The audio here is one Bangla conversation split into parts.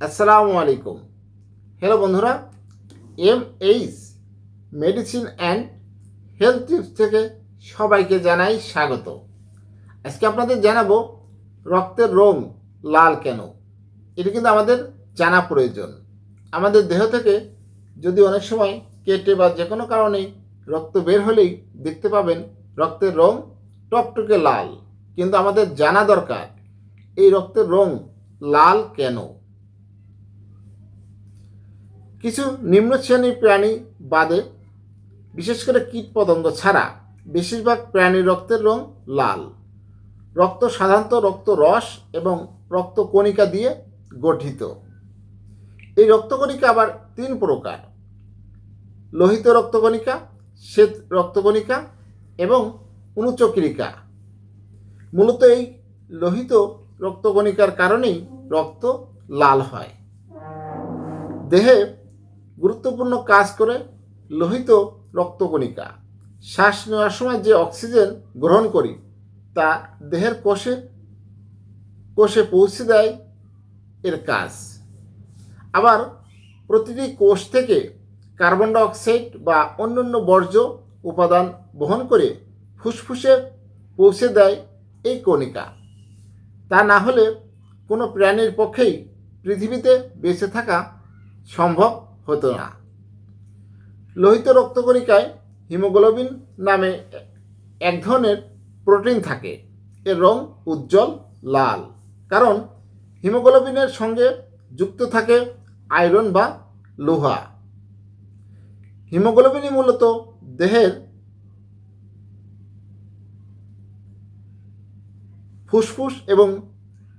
আসসালামু আলাইকুম। হ্যালো বন্ধুরা M H medicine and health tips থেকে সবাইকে জানাই স্বাগত। আজকে আপনাদের জানাব রক্তের রং লাল কেন? এটা কিন্তু আমাদের জানা প্রয়োজন। আমাদের দেহ থেকে যদি অনেক সময় কেটে বা যে কোনো কারণে রক্ত বের হলেই দেখতে পাবেন রক্তের রং টকটকে লাল। কিন্তু আমাদের জানা দরকার, এই রক্তের রং লাল কেন? কিছু নিম্ন শ্রেণির প্রাণী বাদে, বিশেষ করে কীটপতঙ্গ ছাড়া বেশিরভাগ প্রাণীর রক্তের রং লাল। রক্ত সাধারণত রক্ত রস এবং রক্ত কণিকা দিয়ে গঠিত। এই রক্তকণিকা আবার তিন প্রকার। লোহিত রক্তকণিকা শ্বেত রক্তকণিকা এবং অনুচক্রিকা। মূলত এই লোহিত রক্তকণিকার কারণেই রক্ত লাল হয়। দেহে গুরুত্বপূর্ণ কাজ করে লোহিত রক্তকণিকা। শ্বাস নেওয়ার সময় যে অক্সিজেন গ্রহণ করি, তা দেহের কোষে কোষে পৌঁছে দেয় এর কাজ। আবার প্রতিটি কোষ থেকে কার্বন ডাইঅক্সাইড বা অন্যান্য বর্জ্য উপাদান বহন করে ফুসফুসে পৌঁছে দেয় এই কণিকা। তা না হলে কোনো প্রাণীর পক্ষেই পৃথিবীতে বেঁচে থাকা সম্ভব হতো না। লোহিত রক্তকণিকায় হিমোগ্লোবিন নামে এক ধরনের প্রোটিন থাকে। এর রং উজ্জ্বল লাল। কারণ হিমোগ্লোবিনের সঙ্গে যুক্ত থাকে আয়রন বা লোহা। হিমোগ্লোবিনই মূলত দেহের ফুসফুস এবং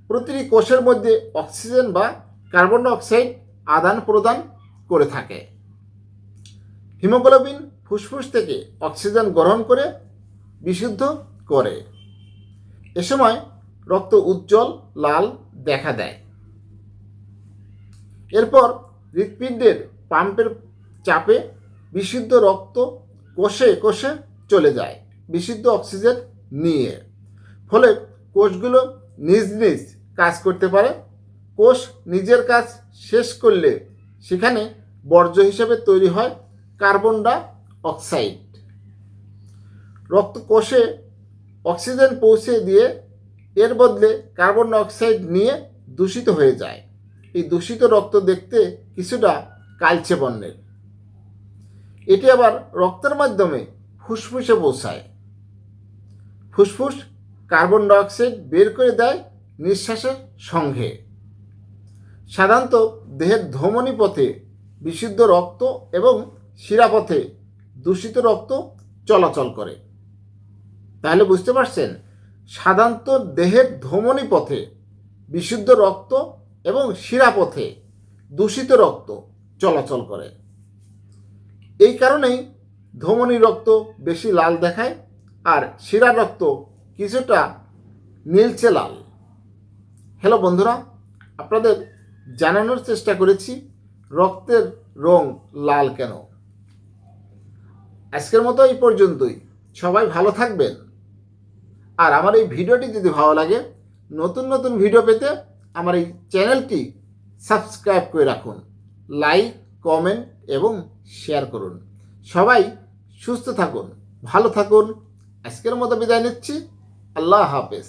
প্রতিটি কোষের মধ্যে অক্সিজেন বা কার্বন ডাইঅক্সাইড আদান প্রদান করে থাকে। হিমোগ্লোবিন ফুসফুস থেকে অক্সিজেন গ্রহণ করে, বিশুদ্ধ করে। এ সময় রক্ত উজ্জ্বল, লাল দেখা দেয়। এরপর হৃৎপিণ্ডের পাম্পের চাপে বিশুদ্ধ রক্ত কোষে কোষে চলে যায়, বিশুদ্ধ অক্সিজেন নিয়ে। ফলে কোষগুলো নিজ নিজ কাজ করতে পারে। কোষ নিজের কাজ শেষ করলে সেখানে বর্জ্য হিসেবে তৈরি হয় কার্বন ডাই অক্সাইড রক্ত কোষে অক্সিজেন পৌঁছে দিয়ে এর বদলে কার্বন ডাইঅক্সাইড নিয়ে দূষিত হয়ে যায়। এই দূষিত রক্ত দেখতে কিছুটা কালচে বর্ণের। এটি আবার রক্তের মাধ্যমে ফুসফুসে পৌঁছায়। ফুসফুস কার্বন ডাইঅক্সাইড বের করে দেয় নিঃশ্বাসের সঙ্গে। সাধারণত দেহের ধমনী পথে বিশুদ্ধ রক্ত এবং শিরাপথে দূষিত রক্ত চলাচল করে। তাহলে বুঝতে পারছেন, সাধারণত দেহের ধমনী পথে বিশুদ্ধ রক্ত এবং শিরাপথে দূষিত রক্ত চলাচল করে। এই কারণেই ধমনী রক্ত বেশি লাল দেখায় আর শিরা রক্ত কিছুটা নীলচে লাল। হ্যালো বন্ধুরা, আপনাদের জানানোর চেষ্টা করেছি, রক্তের রং লাল কেন? আজকের মতো এই পর্যন্তই। সবাই ভালো থাকবেন। আর আমার এই ভিডিওটি যদি ভালো লাগে, নতুন নতুন ভিডিও পেতে আমার এই চ্যানেলটি সাবস্ক্রাইব করে রাখুন। লাইক, কমেন্ট এবং শেয়ার করুন। সবাই সুস্থ থাকুন, ভালো থাকুন। আজকের মতো বিদায় নিচ্ছি। আল্লাহ হাফেজ।